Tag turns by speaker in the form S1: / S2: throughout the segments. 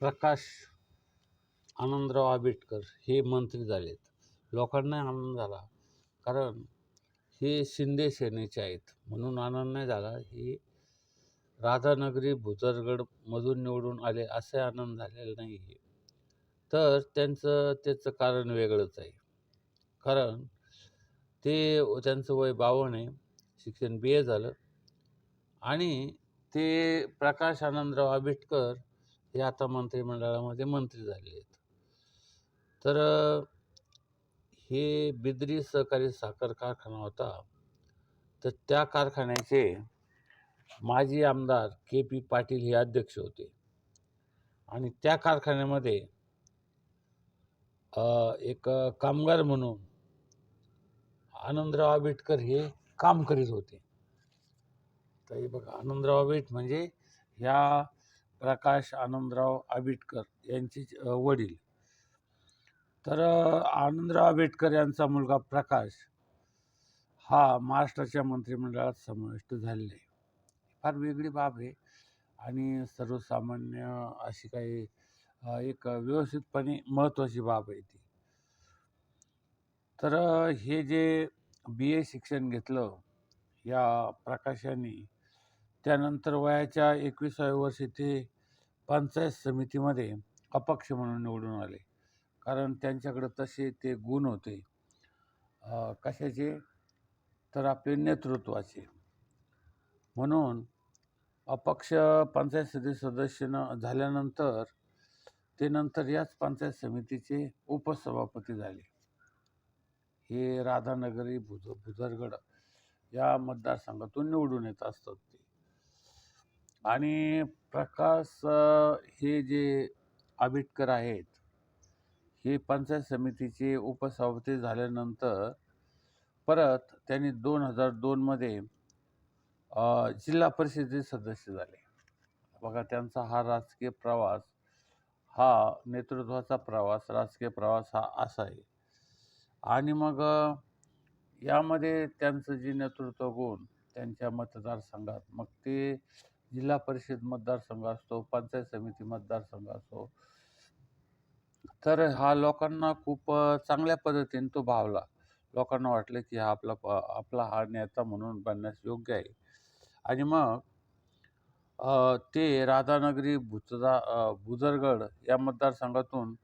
S1: प्रकाश आनंदराव आंबेडकर हे मंत्री झालेत. लोकांना आनंद झाला. कारण हे शिंदे सेनेचे आहेत. म्हणून आनंद नाही झाला. हे राधानगरी भुजरगडमधून निवडून आले असे आनंद झालेला नाही आहे. तर त्यांचं त्याचं कारण वेगळंच आहे. कारण ते त्यांचं वय बावन्न आहे. शिक्षण बी ए झालं. आणि ते प्रकाश आनंदराव आंबेडकर हे आता मंत्रिमंडळामध्ये मंत्री झाले आहेत. तर हे बिद्री सहकारी साखर कारखाना होता. तर त्या कारखान्याचे माजी आमदार के पी पाटील हे अध्यक्ष होते. आणि त्या कारखान्यामध्ये एक कामगार म्हणून आनंदराव आंबेडकर हे काम करीत होते. तर हे बघा आनंदराव आंबेड म्हणजे ह्या प्रकाश आनंदराव आंबेडकर यांचे वडील. तर आनंदराव आंबेडकर यांचा मुलगा प्रकाश हा महाराष्ट्राच्या मंत्रिमंडळात समाविष्ट झालेला आहे. फार वेगळी बाब आहे आणि सर्वसामान्य अशी काही एक व्यवस्थितपणे महत्त्वाची बाब आहे ती. तर हे जे बी ए शिक्षण घेतलं या प्रकाशाने त्यानंतर वयाच्या एकविसाव्या वर्षी ते पंचायत समितीमध्ये अपक्ष म्हणून निवडून आले. कारण त्यांच्याकडे तसे ते गुण होते. कशाचे? तर आपले नेतृत्वाचे. म्हणून अपक्ष पंचायत समिती सदस्य न झाल्यानंतर ते नंतर याच पंचायत समितीचे उपसभापती झाले. हे राधानगरी भुज भुजरगड या मतदारसंघातून निवडून येत असतात. आणि प्रकाश हे जे आंबेडकर आहेत हे पंचायत समितीचे उपसभापती झाल्यानंतर परत त्यांनी दोन हजार दोनमध्ये जिल्हा परिषदेचे सदस्य झाले. बघा त्यांचा हा राजकीय प्रवास हा नेतृत्वाचा प्रवास राजकीय प्रवास हा असा आहे. आणि मग यामध्ये त्यांचं जे नेतृत्व गुण त्यांच्या मतदारसंघात मग ते जिल्हा परिषद मतदारसंघ असतो पंचायत समिती मतदारसंघ असतो तर हा लोकांना खूप चांगल्या पद्धतीने तो भावला. लोकांना वाटलं की हा आपला प- आपला हा नेता म्हणून बनण्यास योग्य आहे. आणि मग ते राधानगरी भुजदा भुजरगड या मतदारसंघातून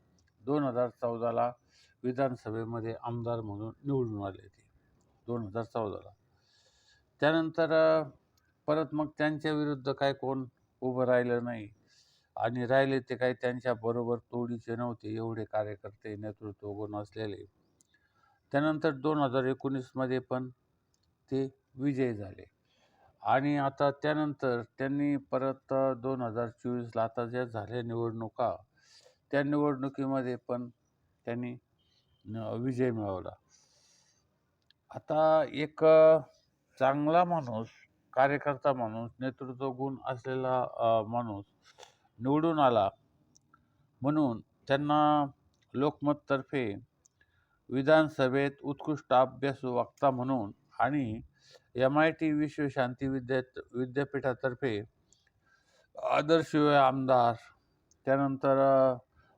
S1: दोन हजार चौदाला विधानसभेमध्ये आमदार म्हणून निवडून आले ते दोन हजार चौदाला. त्यानंतर परत मग त्यांच्या विरुद्ध काय कोण उभं राहिलं नाही. आणि राहिले ते काही त्यांच्या बरोबर तोडीचे नव्हते एवढे कार्यकर्ते नेतृत्व गुण असलेले. त्यानंतर दोन हजार एकोणीसमध्ये पण ते विजयी झाले. आणि आता त्यानंतर त्यांनी परत दोन हजार चोवीसला आता ज्या झाल्या निवडणुका त्या निवडणुकीमध्ये पण त्यांनी विजय मिळवला. आता एक चांगला माणूस कार्यकर्ता माणूस नेतृत्व गुण असलेला माणूस निवडून आला म्हणून त्यांना लोकमततर्फे विधानसभेत उत्कृष्ट अभ्यासू वक्ता म्हणून आणि एम आय टी विश्वशांती विद्या विद्यापीठातर्फे आदर्श आमदार त्यानंतर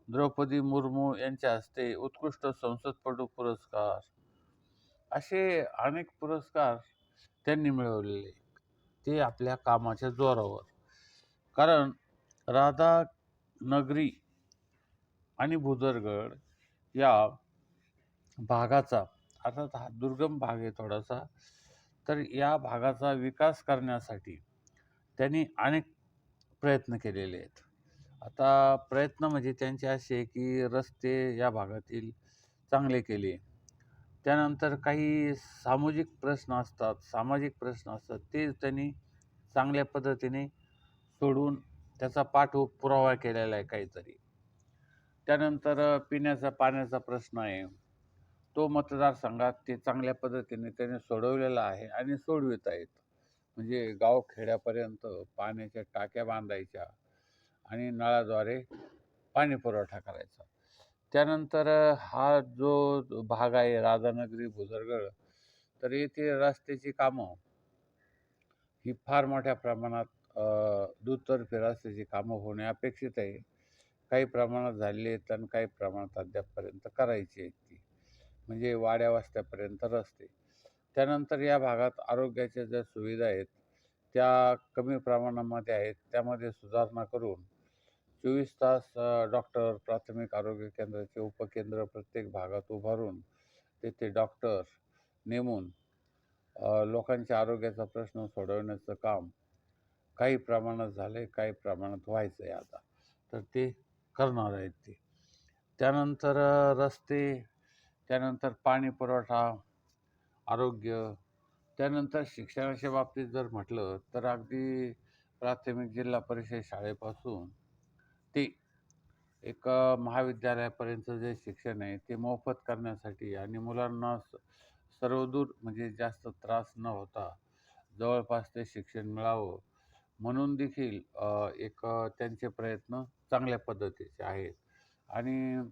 S1: द्रौपदी मुर्मू यांच्या हस्ते उत्कृष्ट संसदपटू पुरस्कार असे अनेक पुरस्कार त्यांनी मिळवलेले. ते आपल्या कामाच्या जोरावर. कारण राधानगरी आणि भुदरगड या भागाचा अर्थात हा दुर्गम भाग आहे थोडासा तर या भागाचा विकास करण्यासाठी त्यांनी अनेक प्रयत्न केलेले आहेत. आता प्रयत्न म्हणजे त्यांचे असे की रस्ते या भागातील चांगले केले. त्यानंतर काही सामाजिक प्रश्न असतात सामाजिक प्रश्न असतात ते त्यांनी चांगल्या पद्धतीने सोडून त्याचा पाठपुरावा केलेला आहे काहीतरी. त्यानंतर पिण्याचा पाण्याचा प्रश्न आहे. तो मतदारसंघात ते चांगल्या पद्धतीने त्याने सोडवलेला आहे आणि सोडवित आहेत. म्हणजे गावखेड्यापर्यंत पाण्याच्या टाक्या बांधायच्या आणि नळाद्वारे पाणीपुरवठा करायचा. त्यानंतर हा जो भाग आहे राधानगरी भुजरगड तर येथे रस्त्याची कामं ही फार मोठ्या प्रमाणात अ, दुतर्फी रस्त्याची कामं होणे अपेक्षित आहे. काही प्रमाणात झालेली आहेत आणि काही प्रमाणात अद्यापपर्यंत करायची आहेत ती. म्हणजे वाड्या वस्त्यापर्यंत रस्ते. त्यानंतर या भागात आरोग्याच्या ज्या सुविधा आहेत त्या कमी प्रमाणामध्ये आहेत. त्यामध्ये सुधारणा करून चोवीस तास डॉक्टर प्राथमिक आरोग्य केंद्राचे उपकेंद्र प्रत्येक भागात उभारून तेथे डॉक्टर नेमून लोकांच्या आरोग्याचा प्रश्न सोडवण्याचं काम काही प्रमाणात झालं आहे काही प्रमाणात व्हायचं आहे आता. तर ते करणार आहेत ते. त्यानंतर रस्ते त्यानंतर पाणी पुरवठा आरोग्य त्यानंतर शिक्षणाच्या बाबतीत जर म्हटलं तर अगदी प्राथमिक जिल्हा परिषद शाळेपासून ते एक महाविद्यालयापर्यंत महाविद्यालयापर्यंतचं जे शिक्षण आहे ते मोफत करण्यासाठी आणि मुलांना स सर्वदूर म्हणजे जास्त त्रास न होता जवळपास ते शिक्षण मिळावं म्हणून देखील एक त्यांचे प्रयत्न चांगल्या पद्धतीचे आहेत. आणि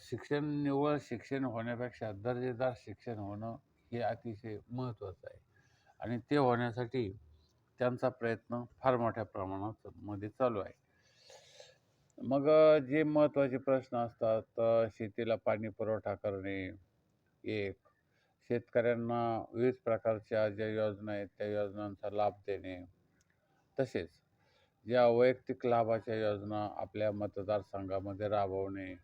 S1: शिक्षण निव्वळ शिक्षण होण्यापेक्षा दर्जेदार शिक्षण होणं हे अतिशय महत्त्वाचं आहे. आणि ते होण्यासाठी त्यांचा प्रयत्न फार मोठ्या प्रमाणात मध्ये चालू आहे. मग जे महत्त्वाचे प्रश्न असतात शेतीला पाणी पुरवठा करणे एक. शेतकऱ्यांना विविध प्रकारच्या ज्या योजना आहेत त्या योजनांचा लाभ देणे. तसेच ज्या वैयक्तिक लाभाच्या योजना आपल्या मतदारसंघामध्ये राबवणे.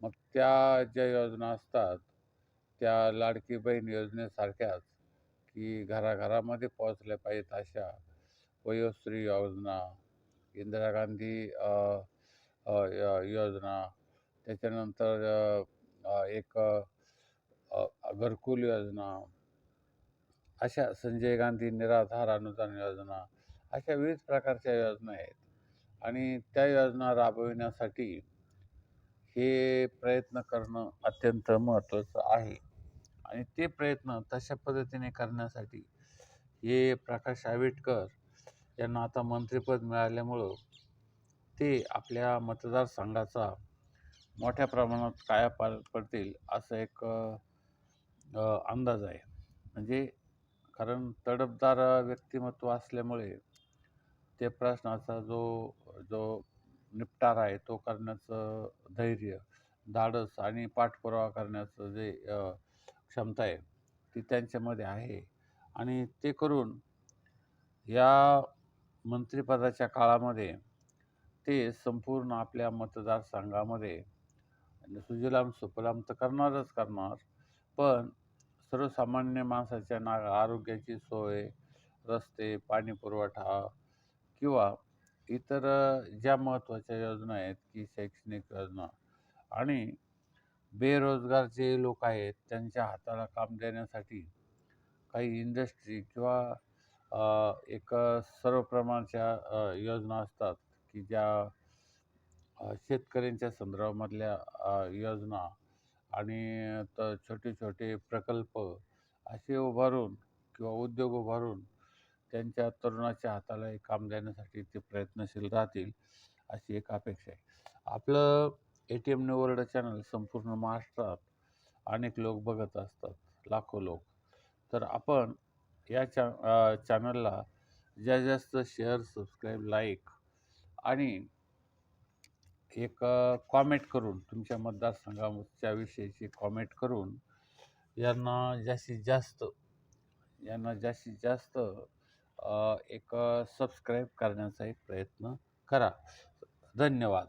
S1: मग त्या ज्या योजना असतात त्या लाडकी बहीण योजनेसारख्याच की घराघरामध्ये पोहोचल्या पाहिजेत अशा वयोश्री योजना इंदिरा गांधी योजना. त्याच्यानंतर एक घरकुल योजना. अशा संजय गांधी निराधार अनुदान योजना. अशा विविध प्रकारच्या योजना आहेत. आणि त्या योजना राबविण्यासाठी हे प्रयत्न करणं अत्यंत महत्त्वाचं आहे. आणि ते प्रयत्न तशा पद्धतीने करण्यासाठी हे प्रकाश आंबेडकर यांना आता मंत्रिपद मिळाल्यामुळं ते आपल्या मतदारसंघाचा मोठ्या प्रमाणात कायापालट पडतील असं एक अंदाज आहे. म्हणजे कारण तडफदार व्यक्तिमत्व असल्यामुळे ते प्रश्नाचा जो जो निपटारा आहे तो करण्याचं धैर्य धाडस आणि पाठपुरावा करण्याचं जे क्षमता आहे ती त्यांच्यामध्ये आहे. आणि ते करून या मंत्रिपदाच्या काळामध्ये ते संपूर्ण आपल्या मतदारसंघामध्ये. सुजलाम सुफलाम तर करणारच करणार. पण सर्वसामान्य माणसाच्या ना आरोग्याची सोय रस्ते पाणी पुरवठा किंवा इतर ज्या महत्त्वाच्या योजना आहेत की शैक्षणिक योजना आणि बेरोजगार जे लोक आहेत त्यांच्या हाताला काम देण्यासाठी काही इंडस्ट्री किंवा एक सर्व प्रमाणच्या योजना असतात. की ज्या शेतकऱ्यांच्या संदर्भामधल्या योजना आणि तर छोटे छोटे प्रकल्प असे उभारून किंवा उद्योग उभारून त्यांच्या तरुणाच्या हाताला एक काम देण्यासाठी ते प्रयत्नशील राहतील अशी एक अपेक्षा आहे. आपलं A T M world channel संपूर्ण महाराष्ट्रात अनेक लोक बघत असतात लाखो लोक. तर आपण या चॅ चॅनलला जास्तीत जास्त शेअर सबस्क्राईब लाईक आणि एक कॉमेंट करून तुमच्या मतदारसंघाच्या विषयीची कॉमेंट करून यांना जास्तीत जास्त यांना जास्तीत जास्त एक सबस्क्राईब करण्याचा एक प्रयत्न करा. धन्यवाद.